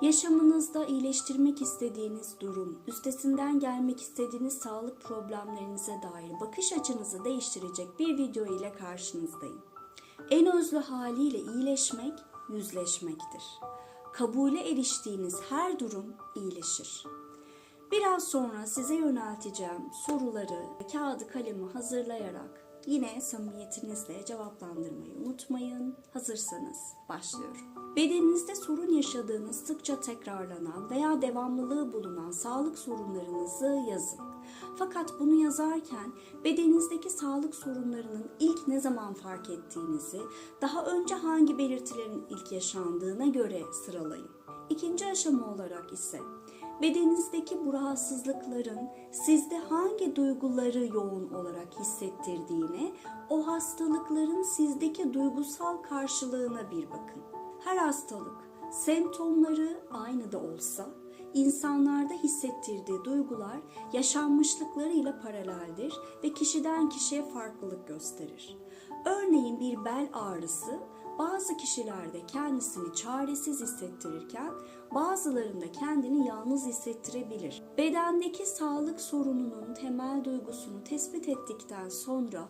Yaşamınızda iyileştirmek istediğiniz durum, üstesinden gelmek istediğiniz sağlık problemlerinize dair bakış açınızı değiştirecek bir video ile karşınızdayım. En özlü haliyle iyileşmek, yüzleşmektir. Kabule eriştiğiniz her durum iyileşir. Biraz sonra size yönelteceğim soruları kağıdı kalemi hazırlayarak yine samimiyetinizle cevaplandırmayı unutmayın. Hazırsanız başlıyorum. Bedeninizde sorun yaşadığınız sıkça tekrarlanan veya devamlılığı bulunan sağlık sorunlarınızı yazın. Fakat bunu yazarken bedeninizdeki sağlık sorunlarının ilk ne zaman fark ettiğinizi, daha önce hangi belirtilerin ilk yaşandığına göre sıralayın. İkinci aşama olarak ise bedeninizdeki bu rahatsızlıkların sizde hangi duyguları yoğun olarak hissettirdiğine, o hastalıkların sizdeki duygusal karşılığına bir bakın. Her hastalık semptomları aynı da olsa insanlarda hissettirdiği duygular yaşanmışlıklarıyla paraleldir ve kişiden kişiye farklılık gösterir. Örneğin bir bel ağrısı bazı kişilerde kendisini çaresiz hissettirirken bazılarında kendini yalnız hissettirebilir. Bedendeki sağlık sorununun temel duygusunu tespit ettikten sonra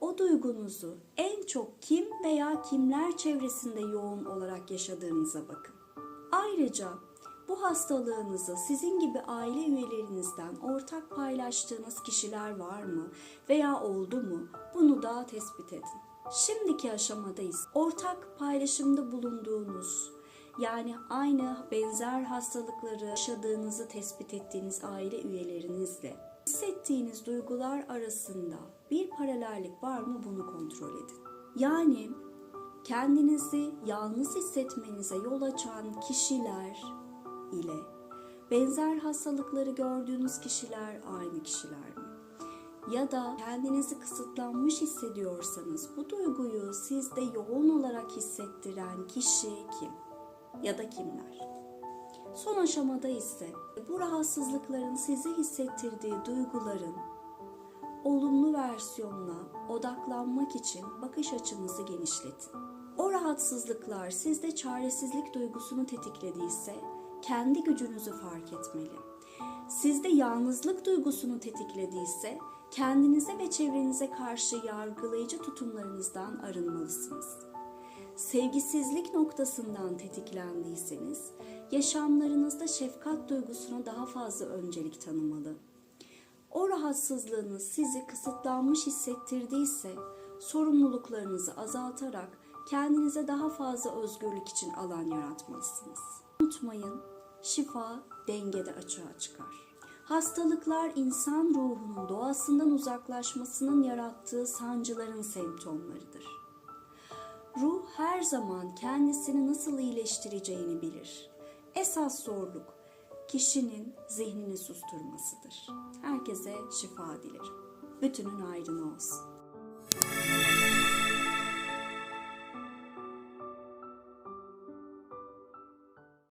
o duygunuzu en çok kim veya kimler çevresinde yoğun olarak yaşadığınıza bakın. Ayrıca bu hastalığınızı sizin gibi aile üyelerinizden ortak paylaştığınız kişiler var mı veya oldu mu bunu da tespit edin. Şimdiki aşamadayız. Ortak paylaşımda bulunduğunuz yani aynı benzer hastalıkları yaşadığınızı tespit ettiğiniz aile üyelerinizle hissettiğiniz duygular arasında bir paralellik var mı bunu kontrol edin. Yani kendinizi yalnız hissetmenize yol açan kişiler ile benzer hastalıkları gördüğünüz kişiler aynı kişiler mi? Ya da kendinizi kısıtlanmış hissediyorsanız bu duyguyu sizde yoğun olarak hissettiren kişi kim? Ya da kimler? Son aşamada ise bu rahatsızlıkların size hissettirdiği duyguların olumlu versiyonuna odaklanmak için bakış açınızı genişletin. O rahatsızlıklar sizde çaresizlik duygusunu tetiklediyse kendi gücünüzü fark etmeli. Sizde yalnızlık duygusunu tetiklediyse kendinize ve çevrenize karşı yargılayıcı tutumlarınızdan arınmalısınız. Sevgisizlik noktasından tetiklendiyseniz yaşamlarınızda şefkat duygusuna daha fazla öncelik tanımalı. O rahatsızlığınız sizi kısıtlanmış hissettirdiyse sorumluluklarınızı azaltarak kendinize daha fazla özgürlük için alan yaratmalısınız. Unutmayın, şifa dengede açığa çıkar. Hastalıklar insan ruhunun doğasından uzaklaşmasının yarattığı sancıların semptomlarıdır. Ruh her zaman kendisini nasıl iyileştireceğini bilir. Esas zorluk kişinin zihnini susturmasıdır. Herkese şifa dilerim. Bütünün ayrına olsun.